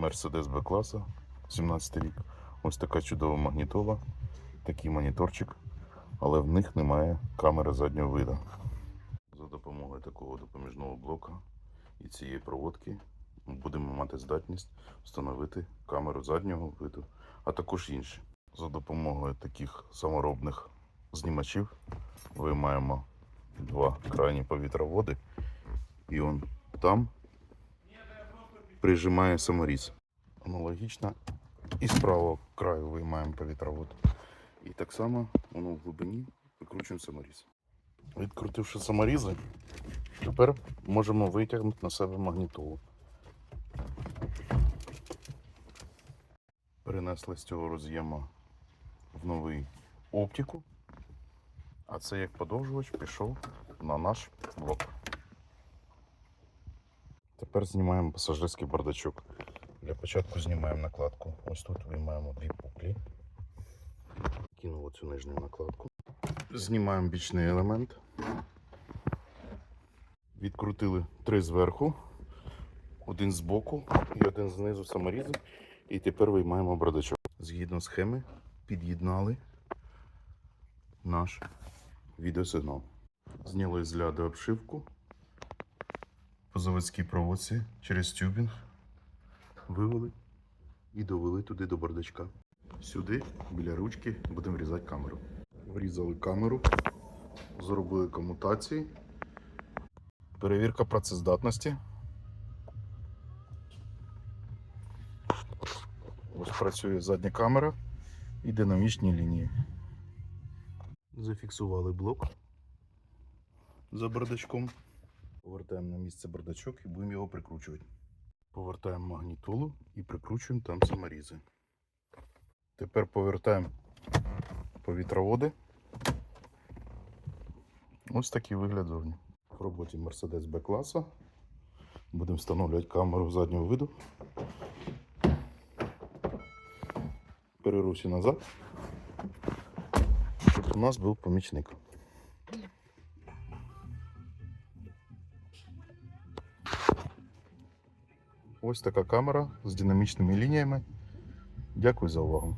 Mercedes B класа 17 рік. Ось така чудова магнітола, такий моніторчик, але в них немає камери заднього виду. За допомогою такого допоміжного блока і цієї проводки ми будемо мати здатність встановити камеру заднього виду, а також інші. За допомогою таких саморобних знімачів виймаємо два крайні повітроводи, і он там прижимає саморіз. Аналогічно і з правого краю виймаємо повітровод. І так само воно в глибині викручуємо саморіз. Відкрутивши саморізи, тепер можемо витягнути на себе магнітолу. Перенесли з цього роз'єму в новий оптику, а це як подовжувач пішов на наш блок. Тепер знімаємо пасажирський бардачок. Для початку знімаємо накладку. Ось тут виймаємо дві пуклі. Кинули цю нижню накладку. Знімаємо бічний елемент. Відкрутили три зверху, один збоку і один знизу саморізи. І тепер виймаємо бардачок. Згідно схеми під'єднали наш відеосигнал. Зняли з ляди обшивку по заводській проводці через тюбінг, вивели і довели туди до бардачка. Сюди, біля ручки, будемо врізати камеру. Врізали камеру, зробили комутації. Перевірка працездатності. Ось працює задня камера і динамічні лінії. Зафіксували блок за бардачком. Повертаємо на місце бардачок і будемо його прикручувати. Повертаємо магнітолу і прикручуємо там саморізи. Тепер повертаємо повітроводи. Ось такий вигляд зовні. В роботі Mercedes B класа. Будемо встановлювати камеру заднього виду. Перерусі назад, щоб у нас був помічник. Ось така камера з динамічними лініями. Дякую за увагу.